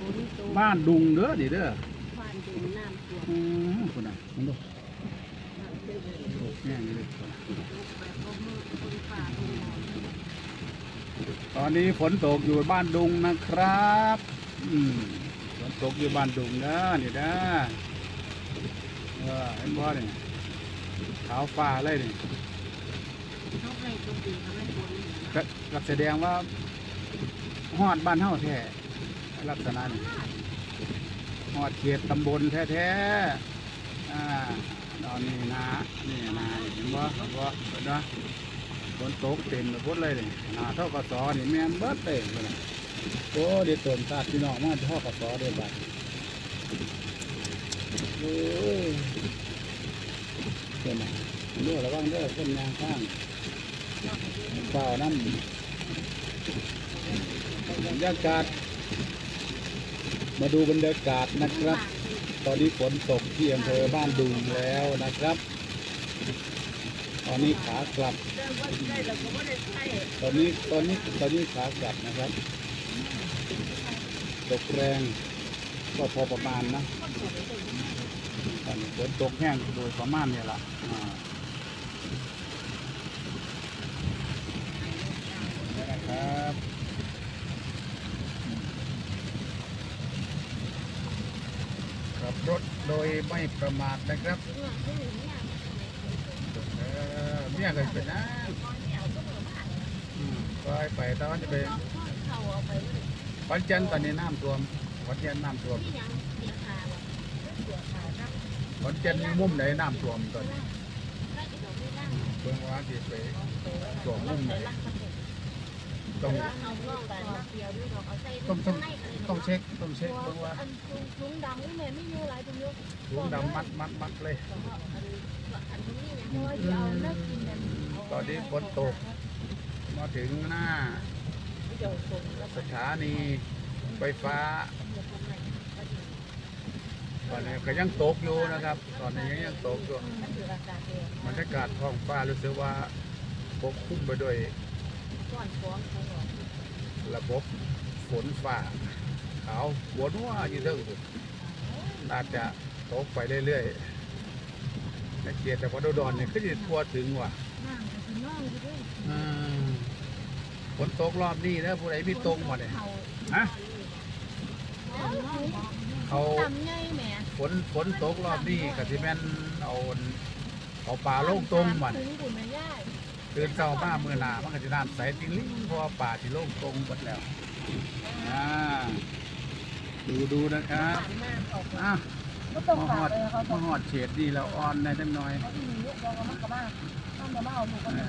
ฝนตกบ้านดุงเด้อนี่เด้อบ้านดินน้ำท่วมอืมคนน่ะมันดูน้ำตื้นเลยโอ้แม่งเลยคนน่ะตกแบบบ่มือคนฝ่าคนมองตอนนี้ฝนตกอยู่บ้านดุงนะครับ อืมฝนตกอยู่บ้านดุงเด้อนี่เด้อเออเห็นบ่เนี่ยขาวฟ้าเลยนี่นกในตัวดีเขาไม่ฝนก็ก็แสดงว่าฮอดบ้านเฮาแท้ ลักษณะนี้ฮอดเขตตำบลแท้ๆอ่าตอนนี้นะนี่นะเห็นบ่เห็นบ่เห็นบ่ฝนตกเต็มไปหมดเลยนี่นาเท่ากสอนี่แม่นเบิดเลยพุ่นน่ะโอ้เดี๋ยวตนชาติพี่น้องมาเท่ากสอเด้อบัดโอ้ยเห็นไหมดูระวังเด้อคนยางข้างเปล่าน้ำบรรยากาศ มาดูบรรยากาศนะครับ ตอนนี้ฝนตกที่อำเภอบ้านดุงแล้วนะครับ ตอนนี้ขากลับ ตอนนี้ตอนนี้ตอนนี้ขากลับนะครับ ตกแรงก็พอประมาณนะตอนนี้ฝนตกแห้งโดยประมาณเนี่ยละอะ ขับรถโดยไม่ประมาทนะครับเออเมียเป็นนะอืมก็ไปตอนจะไปเปเลยวันจันทร์ตอนนี้น้ำท่วมวันจันทร์น้ำท่วมวันจันทร์มุมไหนน้ำท่วมตอนนี้แล้อีกดอกไม่นั่งเพิ่งว่าที่ไปตัวมมุมไหน ต้องต้องต้องต้องเช็คต้องเช็คเพิ่งว่าอันลุงดำนี่แม่ไม่อยู่หลายตัวเยอะถุงดำมัดมัดมัดเลยตอนนี้ฝนตก มาถึงหน้า สถานีไฟฟ้าตอนนี้ก็ยังตกอยู่นะครับ ตอนนี้ยังยังตกอยู่บรรยากาศท้องฟ้ารู้สึกว่าปกคลุมไปด้วย ระบบฝนฟ้าขาวหัวนัวอยู่เทั้งสุดอาจจะตกไปเรื่อยๆในเกียรแต่พอดดอนเนี่ยขึ้นทั่วถึงว่ะน้ำกับพี่น้องอยู่ด้วยอืมฝนตกรอบนี้นะผู้ใดมีตรงมาเนี่ยเขาฮะเขาตำไงแหม่ฝนฝนตกรอบนี้ก็สิแม่นเอาเอาป่าลงตรงมันถึงบุญไม่ย่ ตื่นเช้ามาเมื่อนามันก็จะน้ำใสติงลิงเพราะว่าป่าที่โล่งตรงหมดแล้วอ่าดูดูนะครับมาออกมาอะมาหอดเลยเขาต้มาหอดเฉดดีแล้วอ่อนได้จังหน่อยเขาที่มีลูกเราก็มักกะมาท่านจะมาเอาลูกก็ได้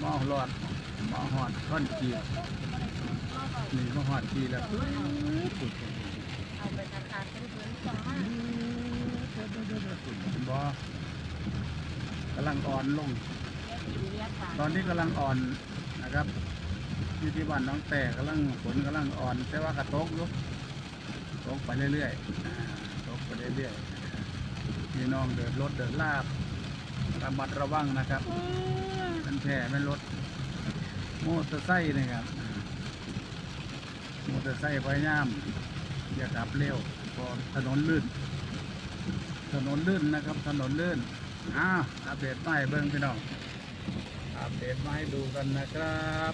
หม้อรอดหม้อหอดท่อนจีบนี่มาหอดจีแล้วปึ๊บปุ๊บเอาไปทำทานเป็นพื้นต่อมาบ่กำลังอ่อนลง ตอนนี้กำลังอ่อนนะครับอยู่ที่บ้านน้องแต่กำลังฝนกำลังอ่อน แต่ว่ากระตกอยู่ตกไปเรื่อยๆอ่าตกไปเรื่อยๆพี่น้องเดินรถเดินลาบระมัดระวังนะครับมันแผ่ไม่รถมอเตอร์ไซค์นะครับมอเตอร์ไซค์พยายามอย่าขับเร็วเพราะถนนลื่น ถนนลื่นนะครับ ถนนลื่นอ้าวอัปเดตมาใหม่เบิ้งพี่น้อง อัปเดตมาให้ดูกันนะครับ